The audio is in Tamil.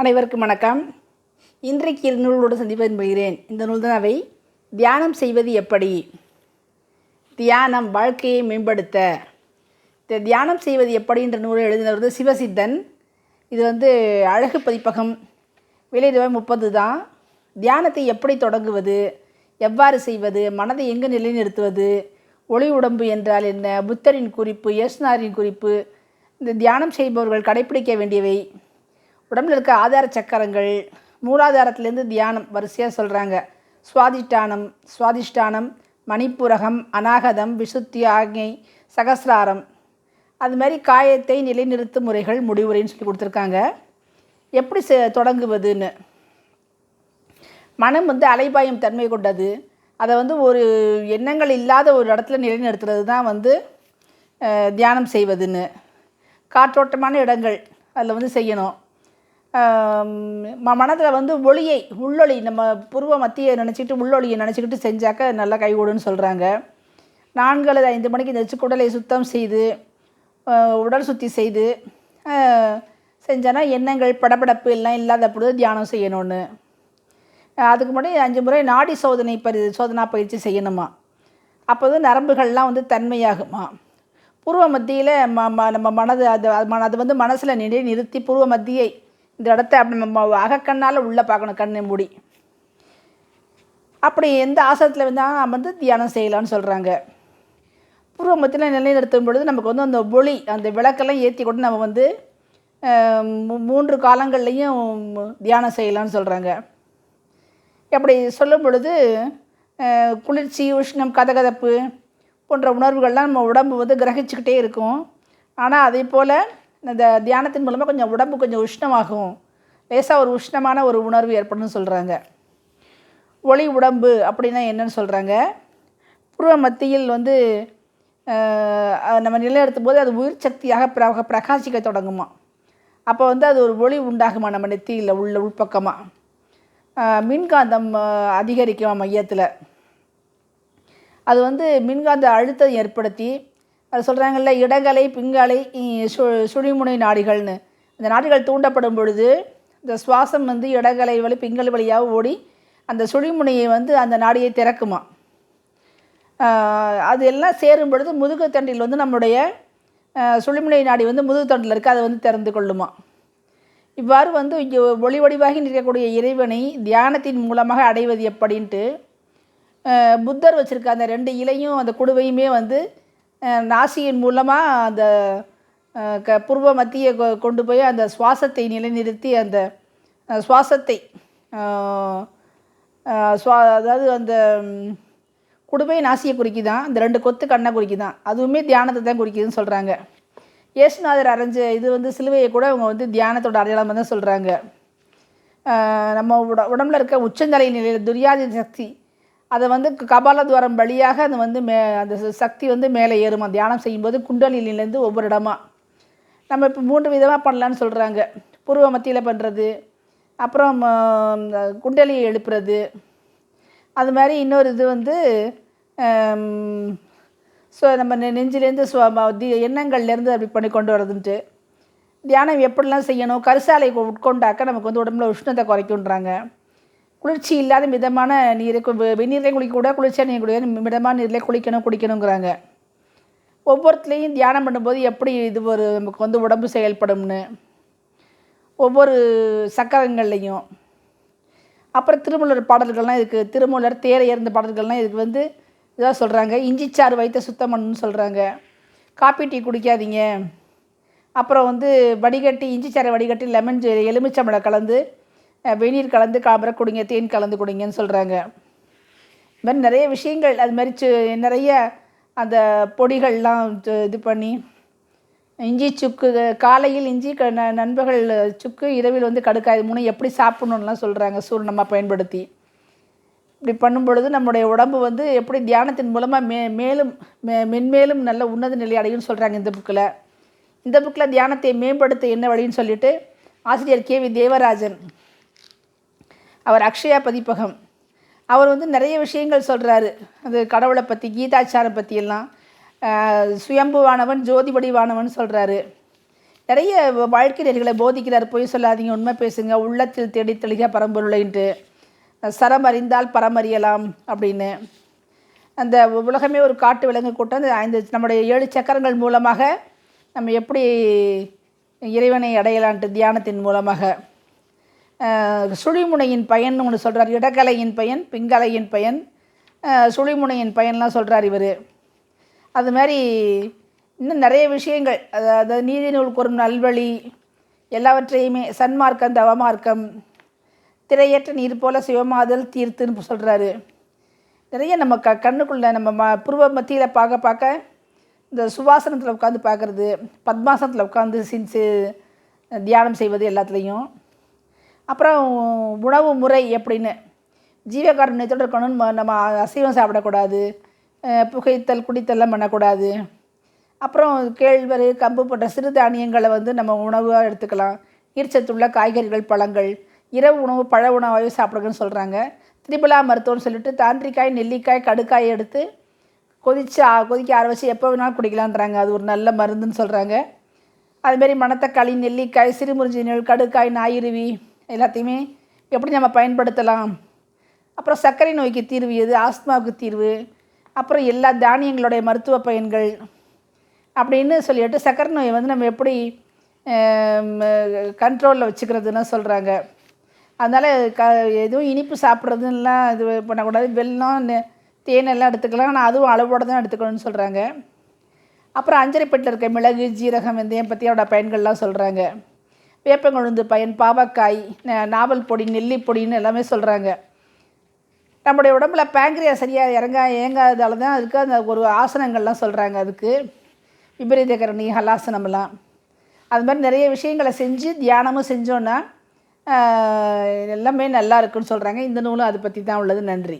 அனைவருக்கும் வணக்கம். இன்றைக்கு இரு நூலோடு சந்திப்பதன் பெறுகிறேன் இந்த நூல் தான் அவை தியானம் செய்வது எப்படி? தியானம் வாழ்க்கையை மேம்படுத்த. இந்த தியானம் செய்வது எப்படின்ற நூலை எழுதினவர் வந்து சிவசித்தன். இது வந்து அழகு பதிப்பகம் விலை ரூபாய் முப்பது தான். தியானத்தை எப்படி தொடங்குவது? எவ்வாறு செய்வது? மனதை எங்கு நிலைநிறுத்துவது? ஒளி உடம்பு என்றால் என்ன? புத்தரின் குறிப்பு யேசுனாரின் குறிப்பு. இந்த தியானம் செய்பவர்கள் கடைப்பிடிக்க வேண்டியவை. உடம்புல இருக்க ஆதார சக்கரங்கள் மூலாதாரத்திலேருந்து தியானம் வரிசையாக சொல்கிறாங்க சுவாதிஷ்டானம் சுவாதிஷ்டானம் மணிப்புரகம் அநாகதம் விசுத்தி ஆக்ஞை சகசிராரம். அது மாதிரி காயத்தை நிலைநிறுத்தும் முறைகள் முடிவுரைன்னு சொல்லி கொடுத்துருக்காங்க. எப்படி செ தொடங்குவதுன்னு? மனம் வந்து அலைபாயும் தன்மை கொண்டது. அதை வந்து ஒரு எண்ணங்கள் இல்லாத ஒரு இடத்துல நிலைநிறுத்துறது தான் வந்து தியானம் செய்வதுன்னு. காற்றோட்டமான இடங்கள் அதில் வந்து செய்யணும். மனதில் வந்து ஒளியை உள்ளொளி நம்ம புருவ மத்தியை நினச்சிக்கிட்டு உள்ளொளியை நினச்சிக்கிட்டு செஞ்சாக்க நல்லா கைகூடுன்னு சொல்கிறாங்க நான்கு அல்லது ஐந்து மணிக்கு எந்திரிச்சு குடலை சுத்தம் செய்து உடல் சுத்தி செய்து செஞ்சோன்னா எண்ணங்கள் படபடப்பு எல்லாம் இல்லாத பொழுது தியானம் செய்யணும்னு. அதுக்கு முன்னாடி அஞ்சு முறை நாடி சோதனை பரி சோதனா பயிற்சி செய்யணுமா? அப்போ வந்து நரம்புகள்லாம் வந்து தன்மையாகுமா? பூர்வ மத்தியில் ம ம நம்ம மனது அது அது மன- அது வந்து மனசில் நிலை நிறுத்தி பூர்வ மத்தியை இந்த இடத்த அப்படி நம்ம அகக்கண்ணால் உள்ளே பார்க்கணும் கண்ணை மூடி. அப்படி எந்த ஆசனத்தில் இருந்தால் வந்து தியானம் செய்யலாம்னு சொல்கிறாங்க பூர்வ மத்தியில் நிலைநிறுத்தும் பொழுது நமக்கு வந்து அந்த ஒளி அந்த விளக்கெல்லாம் ஏற்றி கொண்டு நம்ம வந்து மூன்று காலங்கள்லையும் தியானம் செய்யலாம்னு சொல்கிறாங்க அப்படி சொல்லும் பொழுது குளிர்ச்சி உஷ்ணம் கதகதப்பு போன்ற உணர்வுகள்லாம் நம்ம உடம்பு வந்து கிரகிச்சுக்கிட்டே இருக்கும். ஆனால் அதே போல் இந்த தியானத்தின் மூலமாக கொஞ்சம் உடம்பு கொஞ்சம் உஷ்ணமாகும். லேசாக ஒரு உஷ்ணமான ஒரு உணர்வு ஏற்படும் சொல்கிறாங்க ஒளி உடம்பு அப்படின்னா என்னன்னு சொல்கிறாங்க புருவ மத்தியில் வந்து நம்ம நிலைநிறுத்தும் போது அது உயிர் சக்தியாக பிரக பிரகாசிக்க தொடங்குமா? அப்போ வந்து அது ஒரு ஒளி உண்டாகுமா நம்ம நெத்தியில் உள்ள உள்பக்கமாக மின்காந்தம் அதிகரிக்குமா அதிகரிக்கும் மையத்தில்? அது வந்து மின்காந்த அழுத்தம் ஏற்படுத்தி அது சொல்கிறாங்கல்ல இடகலை பிங்கலை சு சுழிமுனை நாடிகள்னு. அந்த நாடிகள் தூண்டப்படும் பொழுது இந்த சுவாசம் வந்து இடகலை வழி பிங்கல் வழியாக ஓடி அந்த சுழிமுனையை வந்து அந்த நாடியை திறக்குமா. அது எல்லாம் சேரும் பொழுது முதுகு தண்டில் வந்து நம்முடைய சுழிமுனை நாடி வந்து முதுகு தண்டில் இருக்குது அதை வந்து திறந்து கொள்ளுமா. இவ்வாறு வந்து இங்கே ஒளி வடிவாகி நிற்கக்கூடிய இறைவனை தியானத்தின் மூலமாக அடைவது எப்படின்ட்டு புத்தர் வச்சுருக்க அந்த ரெண்டு இலையும் அந்த குடுவையுமே வந்து நாசியின் மூலமாக அந்த க பூர்வ மத்திய கொ- கொண்டு போய் அந்த சுவாசத்தை நிலைநிறுத்தி அந்த சுவாசத்தை சுவா அதாவது அந்த குடுமை நாசியை நாசியை குறிக்குதான். அந்த ரெண்டு கொத்து கண்ணை குறிக்குதான். அதுவுமே தியானத்தை தான் குறிக்கிதுன்னு சொல்கிறாங்க இயேசுநாதர் அரைஞ்ச இது வந்து சிலுவையை கூட அவங்க வந்து தியானத்தோட அடையாளமாக தான் சொல்கிறாங்க நம்ம உட உடம்புல இருக்க உச்சந்தலை நிலையில் துரியாதி சக்தி அதை வந்து க- கபால துவாரம் வழியாக அது வந்து மே அந்த சக்தி வந்து மேலே ஏறுமா. தியானம் செய்யும்போது குண்டலினிலேருந்து ஒவ்வொரு இடமா. நம்ம இப்போ மூன்று விதமாக பண்ணலான்னு சொல்கிறாங்க பூர்வ மத்தியில் பண்ணுறது அப்புறம் குண்டலியை எழுப்புறது. அது மாதிரி இன்னொரு இது வந்து ஸோ நம்ம நெ நெஞ்சிலேருந்து சுவ தி எண்ணங்கள்லேருந்து அப்படி பண்ணி கொண்டு வரதுன்ட்டு. தியானம் எப்படிலாம் செய்யணும்? கரிசாலை உட்கொண்டாக்க நமக்கு வந்து உடம்புல உஷ்ணத்தை குறைக்குன்றாங்க குளிர்ச்சி இல்லாத மிதமான நீரை கு- குளிக்க கூட குளிர்ச்சியாக நீர் குடிக்க மிதமான நீரில் குளிக்கணும் குடிக்கணுங்கிறாங்க. ஒவ்வொருத்துலேயும் தியானம் பண்ணும்போது எப்படி இது ஒரு நமக்கு வந்து உடம்பு செயல்படும்னு. ஒவ்வொரு சக்கரங்கள்லையும். அப்புறம் திருமூலர் பாடல்கள்லாம் இதுக்கு திருமூலர் தேரை இறந்த பாடல்கள்லாம் இதுக்கு வந்து இதாக சொல்கிறாங்க இஞ்சிச்சாறு வைத்த சுத்தம் பண்ணணும்னு சொல்கிறாங்க காப்பி டீ குடிக்காதீங்க. அப்புறம் வந்து வடிகட்டி இஞ்சிச்சாறை வடிகட்டி லெமன் ஜெ- எலுமிச்சம்பழம் கலந்து வெந்நீர் கலந்து காபரை குடிங்க தேன் கலந்து குடிங்கன்னு சொல்கிறாங்க இது மாதிரி நிறைய விஷயங்கள் அது மாதிரி சு- நிறைய அந்த பொடிகள்லாம் இது- பண்ணி இஞ்சி சுக்கு காலையில் இஞ்சி க ந- நண்பர்கள் சுக்கு இரவில் வந்து கடுக்காய் மூணு எப்படி சாப்பிட்ணுன்னுலாம் சொல்கிறாங்க சூர்ணமாக பயன்படுத்தி. இப்படி பண்ணும் பொழுது நம்முடைய உடம்பு வந்து எப்படி தியானத்தின் மூலமாக மே மேலும் மே மென்மேலும் நல்ல உன்னத நிலை அடையும்னு சொல்கிறாங்க இந்த புக்கில் இந்த புக்கில் தியானத்தை மேம்படுத்த என்ன வழின்னு சொல்லிட்டு ஆசிரியர் கே வி தேவராஜன் அவர் அக்ஷயா பதிப்பகம். அவர் வந்து நிறைய விஷயங்கள் சொல்கிறாரு அது கடவுளை பற்றி கீதாச்சாரம் பற்றியெல்லாம் சுயம்புவானவன் ஜோதி வடிவானவன் சொல்கிறாரு நிறைய வாழ்க்கை நெறிகளை போதிக்கிறார். பொய் சொல்லாதீங்க உண்மை பேசுங்க உள்ளத்தில் தேடி தெளிக பரம்பொருளைன்ட்டு சரம் அறிந்தால் பரமறியலாம் அப்படின்னு. அந்த உலகமே ஒரு காட்டு விலங்கு கூட்டம். அந்த ஐந்து நம்முடைய ஏழு சக்கரங்கள் மூலமாக நம்ம எப்படி இறைவனை அடையலான்ட்டு தியானத்தின் மூலமாக சுழிமுனையின் பயன் ஒன்று சொல்கிறார் இடக்கலையின் பயன் பிங்கலையின் பயன். சுழிமுனையின் பயன்லாம் சொல்கிறார் இவர். அது மாதிரி இன்னும் நிறைய விஷயங்கள். அதாவது நீதி நூல் கூறும் நல்வழி எல்லாவற்றையுமே சன்மார்க்கம் தவமார்க்கம் திரையற்ற நீர் போல சிவமாதல் தீர்த்துன்னு சொல்கிறாரு நிறைய நம்ம க கண்ணுக்குள்ளே நம்ம ம புருவ மத்தியில் பார்க்க பார்க்க இந்த சுவாசனத்தில் உட்காந்து பார்க்குறது பத்மாசனத்தில் உட்காந்து சின்சு தியானம் செய்வது எல்லாத்துலேயும். அப்புறம் உணவு முறை எப்படின்னு? ஜீவகாருண்யத்தோடு இருக்கணும்னு நம்ம அசைவம் சாப்பிடக்கூடாது. புகைத்தல் குடித்தல்லாம் பண்ணக்கூடாது. அப்புறம் கேழ்வரு கம்பு போன்ற சிறுதானியங்களை வந்து நம்ம உணவாக எடுத்துக்கலாம். நீர்ச்சத்துள்ள காய்கறிகள் பழங்கள். இரவு உணவு பழ உணவாகவே சாப்பிடுங்கன்னு சொல்கிறாங்க திரிபலா மருத்துவம்னு சொல்லிட்டு தாந்திரிக்காய் நெல்லிக்காய் கடுக்காய் எடுத்து கொதித்து கொதிக்க ஆரம்பித்து எப்போ வேணாலும் குடிக்கலான்றாங்க அது ஒரு நல்ல மருந்துன்னு சொல்கிறாங்க அதுமாரி மணத்தக்காளி நெல்லிக்காய் சிறுமுறிஞ்சி நெல் கடுக்காய் நாயிருவி எல்லாத்தையுமே எப்படி நம்ம பயன்படுத்தலாம்? அப்புறம் சர்க்கரை நோய்க்கு தீர்வு எது? ஆஸ்துமாவுக்கு தீர்வு. அப்புறம் எல்லா தானியங்களுடைய மருத்துவ பயன்கள் அப்படின்னு சொல்லிட்டு சர்க்கரை நோயை வந்து நம்ம எப்படி கண்ட்ரோலில் வச்சுக்கிறதுன்னு சொல்கிறாங்க அதனால் க எதுவும் இனிப்பு சாப்பிட்றதுலாம் இது பண்ணக்கூடாது. வெள்ளம் தேனெல்லாம் தேன் எல்லாம் எடுத்துக்கலாம். ஆனால் அதுவும் அளவோடு தான் எடுத்துக்கணும்னு சொல்கிறாங்க அப்புறம் அஞ்சரைப்பட்டில் இருக்க மிளகு ஜீரகம் வெந்தயம் பற்றியோட பயன்கள்லாம் சொல்கிறாங்க வேப்பங்கொழுந்து பயன் பாவக்காய் நாவல் பொடி நெல்லி பொடின்னு எல்லாமே சொல்கிறாங்க நம்முடைய உடம்புல பேங்க்ரியா சரியாக இறங்கா இயங்காததால தான் அதுக்கு அந்த ஒரு ஆசனங்கள்லாம் சொல்கிறாங்க அதுக்கு. விபரீதகரணி ஹலாசனம்லாம். அது மாதிரி நிறைய விஷயங்களை செஞ்சு தியானமும் செஞ்சோன்னா எல்லாமே நல்லா இருக்குன்னு சொல்கிறாங்க இந்த நூலும் அதை பற்றி தான் உள்ளது. நன்றி.